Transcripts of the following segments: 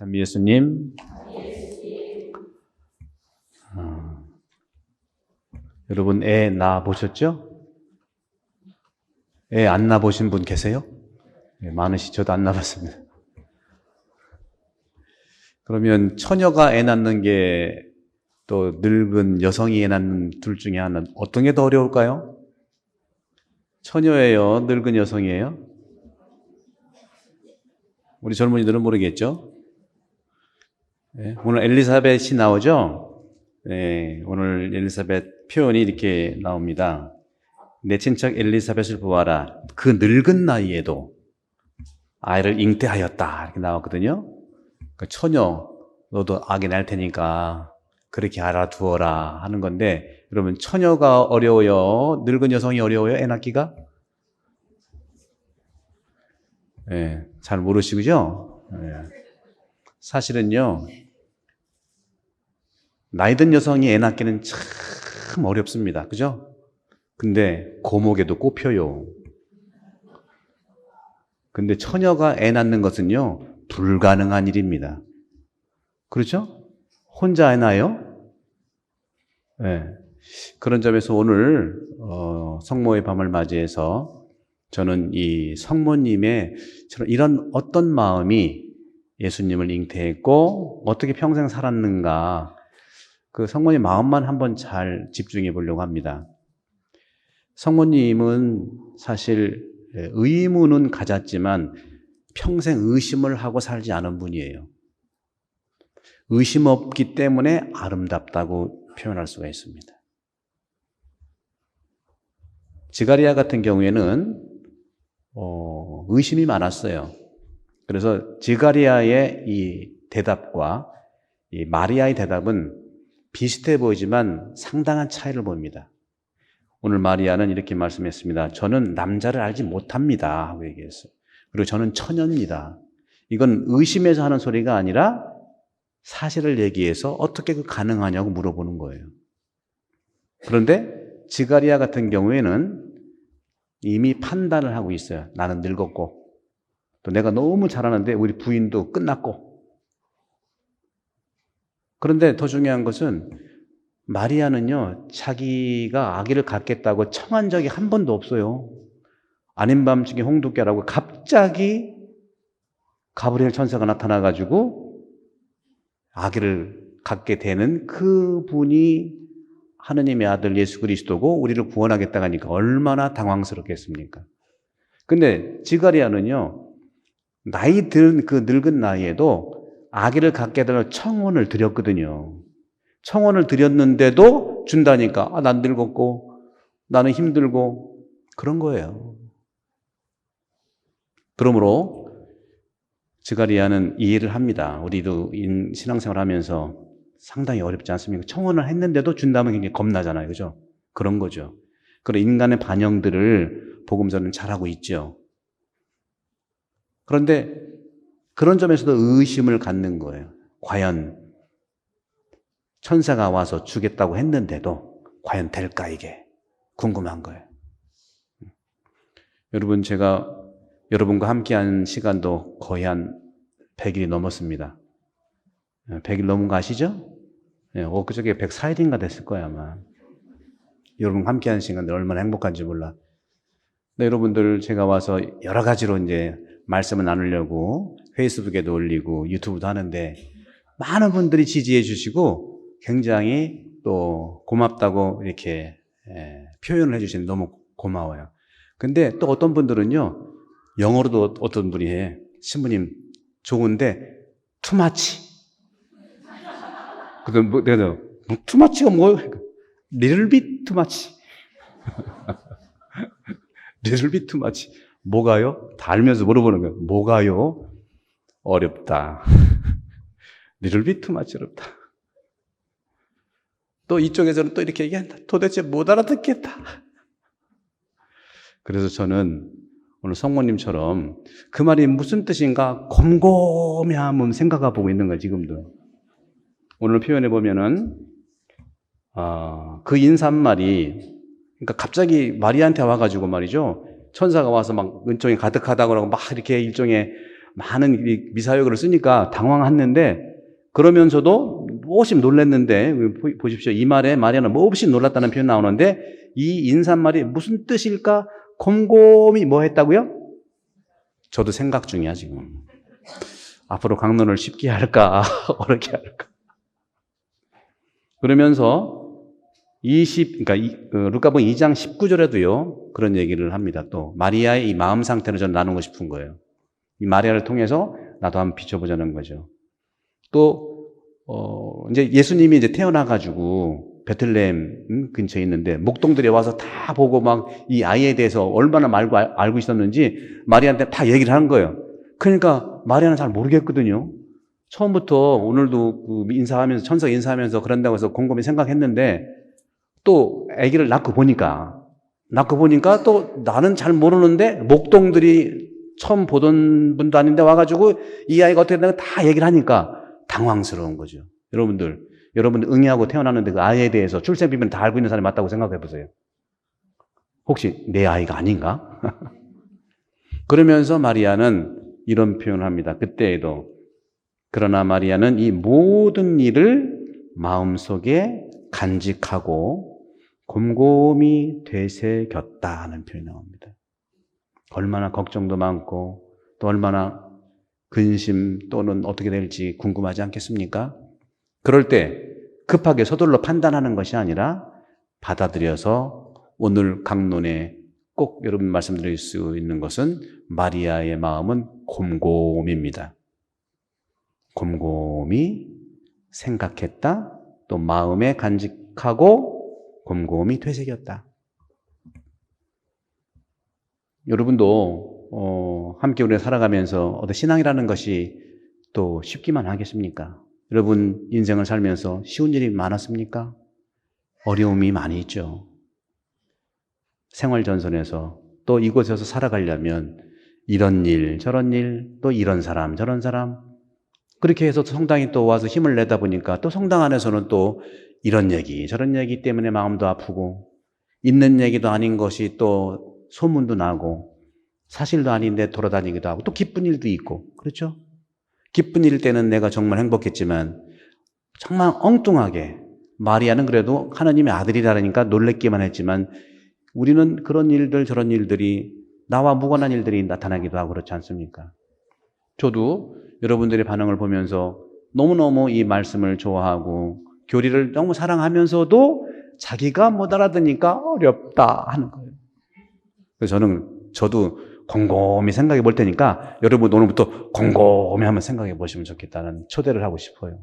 참 예수님. 어, 여러분 애 낳아 보셨죠? 애 안 낳아 보신 분 계세요? 네, 많으시 저도 안 낳았습니다. 그러면 처녀가 애 낳는 게 또 늙은 여성이 애 낳는 둘 중에 하나 어떤 게 더 어려울까요? 처녀예요, 늙은 여성이에요? 우리 젊은이들은 모르겠죠? 네, 오늘 엘리사벳이 나오죠? 네, 오늘 엘리사벳 표현이 이렇게 나옵니다. 내 친척 엘리사벳을 보아라. 그 늙은 나이에도 아이를 잉태하였다. 이렇게 나왔거든요. 그 처녀, 너도 아기 낳을 테니까 그렇게 알아두어라 하는 건데, 여러분, 처녀가 어려워요? 늙은 여성이 어려워요? 애 낳기가? 예, 잘 모르시죠? 예. 사실은요, 나이 든 여성이 애 낳기는 참 어렵습니다. 그죠? 근데 고목에도 꼽혀요. 근데 처녀가 애 낳는 것은요, 불가능한 일입니다. 그렇죠? 혼자 애 낳아요? 네. 그런 점에서 오늘, 어, 성모의 밤을 맞이해서 저는 이 성모님의 이런 어떤 마음이 예수님을 잉태했고, 어떻게 평생 살았는가, 그 성모님 마음만 한번 잘 집중해 보려고 합니다. 성모님은 사실 의문은 가졌지만 평생 의심을 하고 살지 않은 분이에요. 의심 없기 때문에 아름답다고 표현할 수가 있습니다. 지가리아 같은 경우에는 어, 의심이 많았어요. 그래서 지가리아의 이 대답과 이 마리아의 대답은 비슷해 보이지만 상당한 차이를 봅니다. 오늘 마리아는 이렇게 말씀했습니다. 저는 남자를 알지 못합니다. 하고 얘기했어요. 그리고 저는 처녀입니다. 이건 의심해서 하는 소리가 아니라 사실을 얘기해서 어떻게 그 가능하냐고 물어보는 거예요. 그런데 지가리아 같은 경우에는 이미 판단을 하고 있어요. 나는 늙었고, 또 내가 너무 잘하는데 우리 부인도 끝났고. 그런데 더 중요한 것은 마리아는요, 자기가 아기를 갖겠다고 청한 적이 한 번도 없어요. 아닌 밤 중에 홍두깨라고 갑자기 가브리엘 천사가 나타나가지고 아기를 갖게 되는 그 분이 하느님의 아들 예수 그리스도고 우리를 구원하겠다 하니까 얼마나 당황스럽겠습니까? 근데 지가리아는요, 나이 든 그 늙은 나이에도 아기를 갖게 될 청혼을 드렸거든요. 청혼을 드렸는데도 준다니까, 아, 난 늙었고, 나는 힘들고, 그런 거예요. 그러므로, 지가리아는 이해를 합니다. 우리도 신앙생활 하면서 상당히 어렵지 않습니까? 청혼을 했는데도 준다면 굉장히 겁나잖아요. 그죠? 그런 거죠. 그런 인간의 반영들을 복음서는 잘하고 있죠. 그런데 그런 점에서도 의심을 갖는 거예요. 과연 천사가 와서 주겠다고 했는데도 과연 될까 이게 궁금한 거예요. 여러분 제가 여러분과 함께한 시간도 거의 한 100일이 넘었습니다. 100일 넘은 거 아시죠? 예, 엊그저께 104일인가 됐을 거예요 아마. 여러분 함께한 시간들 얼마나 행복한지 몰라. 근데 여러분들 제가 와서 여러 가지로 이제 말씀을 나누려고 페이스북에도 올리고 유튜브도 하는데 많은 분들이 지지해 주시고 굉장히 또 고맙다고 이렇게 예, 표현을 해 주시는 너무 고마워요. 근데 또 어떤 분들은요, 영어로도 어떤 분이 해. 신부님, 좋은데, 투마치. 그래서 뭐, 내가, 뭐, 투마치가 뭐예요? little bit too much. 뭐가요? 다 알면서 물어보는 거예요. 뭐가요? 어렵다. bit too much 어렵다. 또 이쪽에서는 또 이렇게 얘기한다. 도대체 못 알아듣겠다. 그래서 저는 오늘 성모님처럼 그 말이 무슨 뜻인가 곰곰이 한번 생각해 보고 있는 거예요, 지금도. 오늘 표현해 보면은, 아, 그 인사말이, 그러니까 갑자기 마리아한테 와가지고 말이죠. 천사가 와서 막 은총이 가득하다고 하고 막 이렇게 일종의 많은 이 미사여글을 쓰니까 당황했는데 그러면서도 몹시 놀랐는데 보- 보십시오. 이 말에 마리아는 몹시 놀랐다는 표현 나오는데 이 인사말이 무슨 뜻일까? 곰곰이 뭐 했다고요? 저도 생각 중이야 지금. 앞으로 강론을 쉽게 할까 어렵게 할까. 그러면서 20 그러니까 이, 어, 루카복음 2장 19절에도요 그런 얘기를 합니다. 또 마리아의 이 마음 상태를 저는 나누고 싶은 거예요. 이 마리아를 통해서 나도 한번 비춰보자는 거죠. 또, 어, 이제 예수님이 이제 태어나가지고 베틀레헴 음, 근처에 있는데 목동들이 와서 다 보고 막 이 아이에 대해서 얼마나 말고, 알- 알고 있었는지 마리아한테 다 얘기를 하는 거예요. 그러니까 마리아는 잘 모르겠거든요. 처음부터 오늘도 그 인사하면서, 천사 인사하면서 그런다고 해서 곰곰이 생각했는데 또 아기를 낳고 보니까, 낳고 보니까 또 나는 잘 모르는데 목동들이 처음 보던 분도 아닌데 와가지고 이 아이가 어떻게 되나 다 얘기를 하니까 당황스러운 거죠. 여러분들, 여러분 응애하고 태어났는데 그 아이에 대해서 출생 비밀을 다 알고 있는 사람이 맞다고 생각해 보세요. 혹시 내 아이가 아닌가? 그러면서 마리아는 이런 표현을 합니다. 그때에도. 그러나 마리아는 이 모든 일을 마음속에 간직하고 곰곰이 되새겼다 하는 표현이 나옵니다. 얼마나 걱정도 많고 또 얼마나 근심 또는 어떻게 될지 궁금하지 않겠습니까? 그럴 때 급하게 서둘러 판단하는 것이 아니라 받아들여서 오늘 강론에 꼭 여러분 말씀드릴 수 있는 것은 마리아의 마음은 곰곰입니다. 곰곰이 생각했다. 또 마음에 간직하고 곰곰이 되새겼다. 여러분도 어, 함께 우리가 살아가면서 어떤 신앙이라는 것이 또 쉽기만 하겠습니까? 여러분 인생을 살면서 쉬운 일이 많았습니까? 어려움이 많이 있죠. 생활 전선에서 또 이곳에서 살아가려면 이런 일, 저런 일, 또 이런 사람, 저런 사람 그렇게 해서 성당에 또 와서 힘을 내다 보니까 또 성당 안에서는 또 이런 얘기, 저런 얘기 때문에 마음도 아프고 있는 얘기도 아닌 것이 또 소문도 나고 사실도 아닌데 돌아다니기도 하고 또 기쁜 일도 있고 그렇죠? 기쁜 일 때는 내가 정말 행복했지만 정말 엉뚱하게 마리아는 그래도 하나님의 아들이라니까 놀랬기만 했지만 우리는 그런 일들 저런 일들이 나와 무관한 일들이 나타나기도 하고 그렇지 않습니까? 저도 여러분들의 반응을 보면서 너무너무 이 말씀을 좋아하고 교리를 너무 사랑하면서도 자기가 못 알아듣니까 어렵다 하는 거예요. 그래서 저는 저도 곰곰이 생각해 볼 테니까 여러분 오늘부터 곰곰이 한번 생각해 보시면 좋겠다는 초대를 하고 싶어요.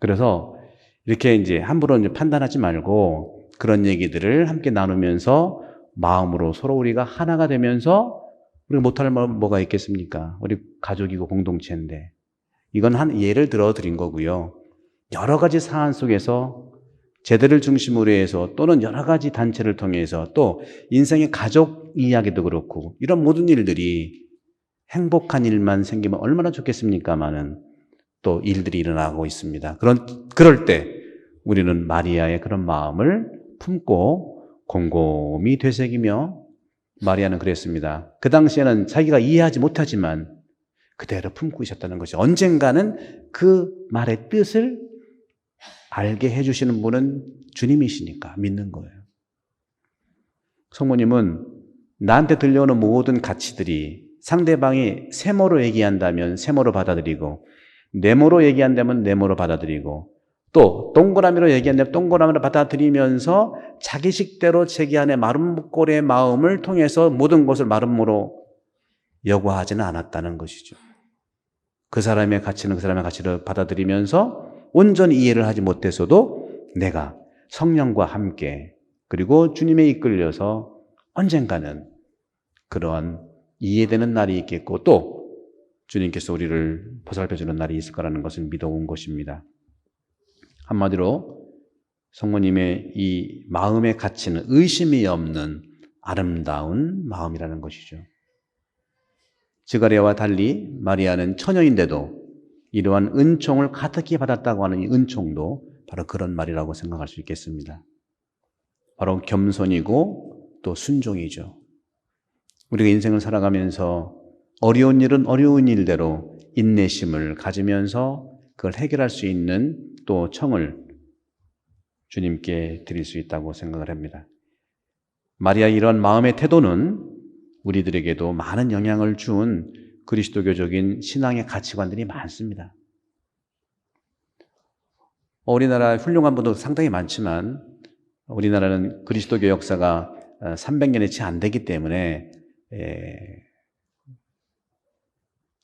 그래서 이렇게 이제 함부로 이제 판단하지 말고 그런 얘기들을 함께 나누면서 마음으로 서로 우리가 하나가 되면서 우리가 못할 말 뭐가 있겠습니까? 우리 가족이고 공동체인데. 이건 한 예를 들어 드린 거고요. 여러 가지 사안 속에서 제대를 중심으로 해서 또는 여러 가지 단체를 통해서 또 인생의 가족 이야기도 그렇고 이런 모든 일들이 행복한 일만 생기면 얼마나 좋겠습니까마는 또 일들이 일어나고 있습니다. 그런, 그럴 때 우리는 마리아의 그런 마음을 품고 곰곰이 되새기며 마리아는 그랬습니다. 그 당시에는 자기가 이해하지 못하지만 그대로 품고 있었다는 것이 언젠가는 그 말의 뜻을 알게 해주시는 분은 주님이시니까 믿는 거예요. 성모님은 나한테 들려오는 모든 가치들이 상대방이 세모로 얘기한다면 세모로 받아들이고 네모로 얘기한다면 네모로 받아들이고 또 동그라미로 얘기한다면 동그라미로 받아들이면서 자기식대로 자기 안에 마름꼴의 마음을 통해서 모든 것을 마름모로 여과하지는 않았다는 것이죠. 그 사람의 가치는 그 사람의 가치를 받아들이면서 온전히 이해를 하지 못했어도 내가 성령과 함께 그리고 주님에 이끌려서 언젠가는 그러한 이해되는 날이 있겠고 또 주님께서 우리를 보살펴주는 날이 있을 거라는 것을 믿어온 것입니다. 한마디로 성모님의 이 마음의 가치는 의심이 없는 아름다운 마음이라는 것이죠. 지가리아와 달리 마리아는 처녀인데도 이러한 은총을 가득히 받았다고 하는 이 은총도 바로 그런 말이라고 생각할 수 있겠습니다. 바로 겸손이고 또 순종이죠. 우리가 인생을 살아가면서 어려운 일은 어려운 일대로 인내심을 가지면서 그걸 해결할 수 있는 또 청을 주님께 드릴 수 있다고 생각을 합니다. 마리아의 이런 마음의 태도는 우리들에게도 많은 영향을 준 그리스도교적인 신앙의 가치관들이 많습니다. 우리나라 훌륭한 분도 상당히 많지만 우리나라는 그리스도교 역사가 300년이 채 안 되기 때문에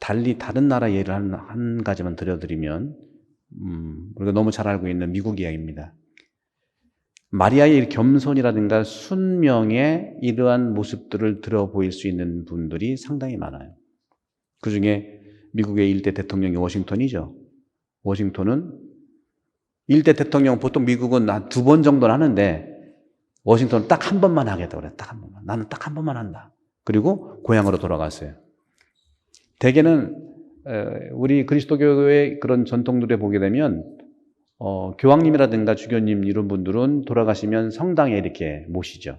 달리 다른 나라 예를 한, 한 가지만 들려드리면 음, 우리가 너무 잘 알고 있는 미국 이야기입니다. 마리아의 겸손이라든가 순명의 이러한 모습들을 들어 보일 수 있는 분들이 상당히 많아요. 그 중에 미국의 일대 대통령이 워싱턴이죠. 워싱턴은 일대 대통령 보통 미국은 한 두 번 정도는 하는데 워싱턴은 딱 한 번만 하겠다 그래. 딱 한 번만. 나는 딱 한 번만 한다. 그리고 고향으로 돌아갔어요. 대개는 우리 그리스도교의 그런 전통들에 보게 되면 어, 교황님이라든가 주교님 이런 분들은 돌아가시면 성당에 이렇게 모시죠.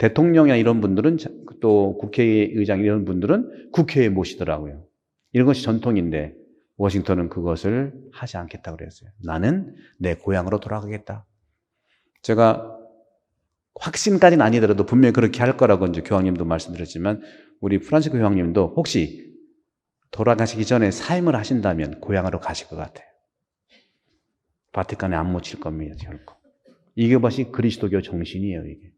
대통령이나 이런 분들은 또 국회의장 이런 분들은 국회에 모시더라고요. 이런 것이 전통인데 워싱턴은 그것을 하지 않겠다고 그랬어요. 나는 내 고향으로 돌아가겠다. 제가 확신까지는 아니더라도 분명히 그렇게 할 거라고 이제 교황님도 말씀드렸지만 우리 프란시스 교황님도 혹시 돌아가시기 전에 사임을 하신다면 고향으로 가실 것 같아요. 바티칸에 안 묻힐 겁니다, 결코. 이게 것이 그리스도교 정신이에요, 이게.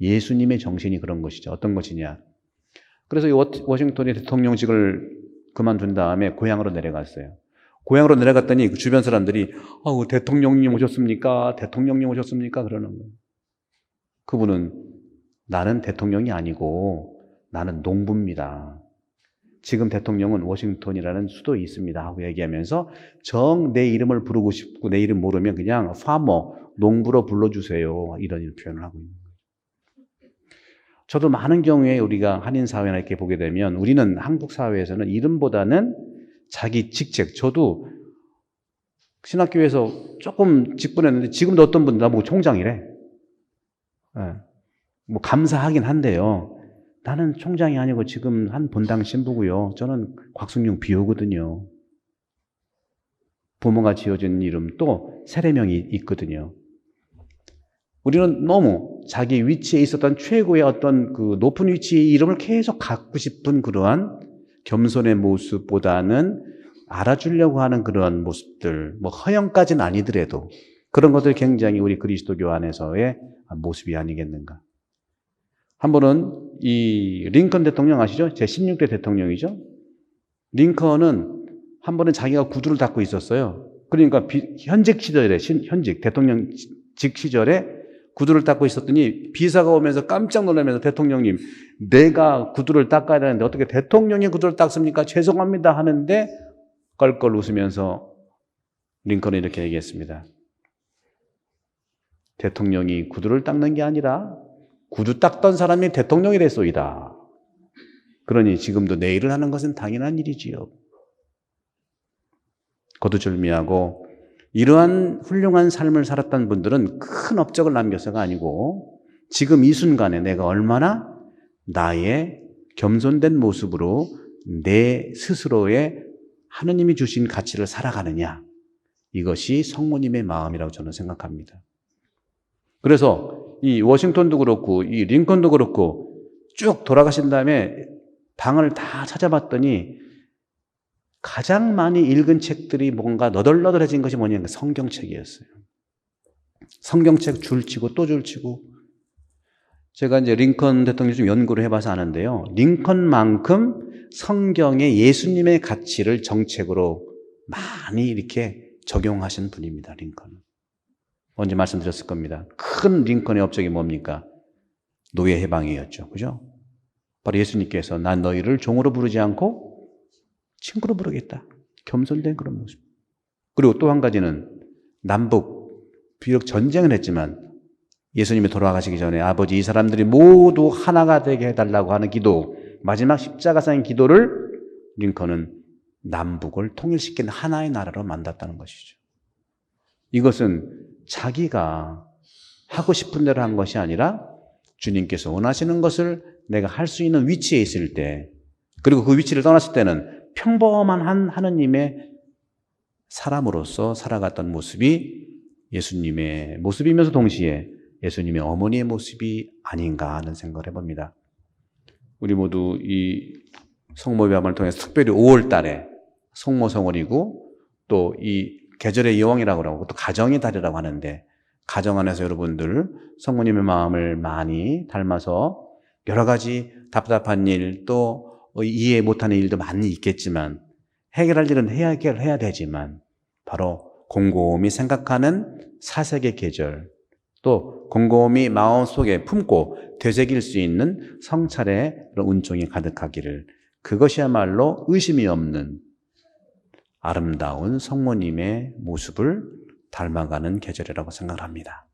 예수님의 정신이 그런 것이죠. 어떤 것이냐. 그래서 워싱턴이 대통령직을 그만둔 다음에 고향으로 내려갔어요. 고향으로 내려갔더니 그 주변 사람들이 어, 대통령님 오셨습니까? 대통령님 오셨습니까? 그러는 거예요. 그분은 나는 대통령이 아니고 나는 농부입니다. 지금 대통령은 워싱턴이라는 수도에 있습니다. 하고 얘기하면서 정 내 이름을 부르고 싶고 내 이름 모르면 그냥 파머, 농부로 불러주세요. 이런 표현을 하고 있는 거예요. 저도 많은 경우에 우리가 한인 사회나 이렇게 보게 되면 우리는 한국 사회에서는 이름보다는 자기 직책, 저도 신학교에서 조금 직분했는데 지금도 어떤 분들 나보고 총장이래. 네. 뭐 감사하긴 한데요. 나는 총장이 아니고 지금 한 본당 신부고요. 저는 곽순용 비호거든요. 부모가 지어준 이름 또 세례명이 있거든요. 우리는 너무 자기 위치에 있었던 최고의 어떤 그 높은 위치의 이름을 계속 갖고 싶은 그러한 겸손의 모습보다는 알아주려고 하는 그러한 모습들, 뭐 허영까지는 아니더라도 그런 것들 굉장히 우리 그리스도교 안에서의 모습이 아니겠는가. 한 번은 이 링컨 대통령 아시죠? 제 16대 대통령이죠. 링컨은 한 번은 자기가 구두를 닦고 있었어요. 그러니까 비, 현직 시절에 현직 대통령 직 시절에 구두를 닦고 있었더니 비사가 오면서 깜짝 놀라면서 대통령님 내가 구두를 닦아야 되는데 어떻게 대통령이 구두를 닦습니까? 죄송합니다 하는데 껄껄 웃으면서 링컨은 이렇게 얘기했습니다. 대통령이 구두를 닦는 게 아니라 구두 닦던 사람이 대통령이 됐소이다. 그러니 지금도 내 일을 하는 것은 당연한 일이지요. 거두절미하고 이러한 훌륭한 삶을 살았던 분들은 큰 업적을 남겨서가 아니고 지금 이 순간에 내가 얼마나 나의 겸손된 모습으로 내 스스로의 하느님이 주신 가치를 살아가느냐. 이것이 성모님의 마음이라고 저는 생각합니다. 그래서 이 워싱턴도 그렇고 이 링컨도 그렇고 쭉 돌아가신 다음에 방을 다 찾아봤더니 가장 많이 읽은 책들이 뭔가 너덜너덜해진 것이 뭐냐면 성경책이었어요. 성경책 줄치고 또 줄치고 제가 이제 링컨 대통령 좀 연구를 해봐서 아는데요. 링컨만큼 성경의 예수님의 가치를 정책으로 많이 이렇게 적용하신 분입니다. 링컨은. 언제 말씀드렸을 겁니다. 큰 링컨의 업적이 뭡니까? 노예 해방이었죠. 그죠? 바로 예수님께서 난 너희를 종으로 부르지 않고 친구로 부르겠다. 겸손된 그런 모습. 그리고 또 한 가지는 남북 비록 전쟁을 했지만 예수님이 돌아가시기 전에 아버지 이 사람들이 모두 하나가 되게 해달라고 하는 기도 마지막 십자가상의 기도를 링컨은 남북을 통일시키는 하나의 나라로 만났다는 것이죠. 이것은 자기가 하고 싶은 대로 한 것이 아니라 주님께서 원하시는 것을 내가 할 수 있는 위치에 있을 때 그리고 그 위치를 떠났을 때는 평범한 한 하느님의 사람으로서 살아갔던 모습이 예수님의 모습이면서 동시에 예수님의 어머니의 모습이 아닌가 하는 생각을 해봅니다. 우리 모두 이 성모배함을 통해서 특별히 5월 달에 성모성월이고 또 이 계절의 여왕이라고 하고 또 가정의 달이라고 하는데 가정 안에서 여러분들 성모님의 마음을 많이 닮아서 여러 가지 답답한 일 또 이해 못하는 일도 많이 있겠지만 해결할 일은 해야 해결해야 되지만 바로 곰곰이 생각하는 사색의 계절 또 곰곰이 마음속에 품고 되새길 수 있는 성찰의 그런 운종이 가득하기를 그것이야말로 의심이 없는 아름다운 성모님의 모습을 닮아가는 계절이라고 생각합니다.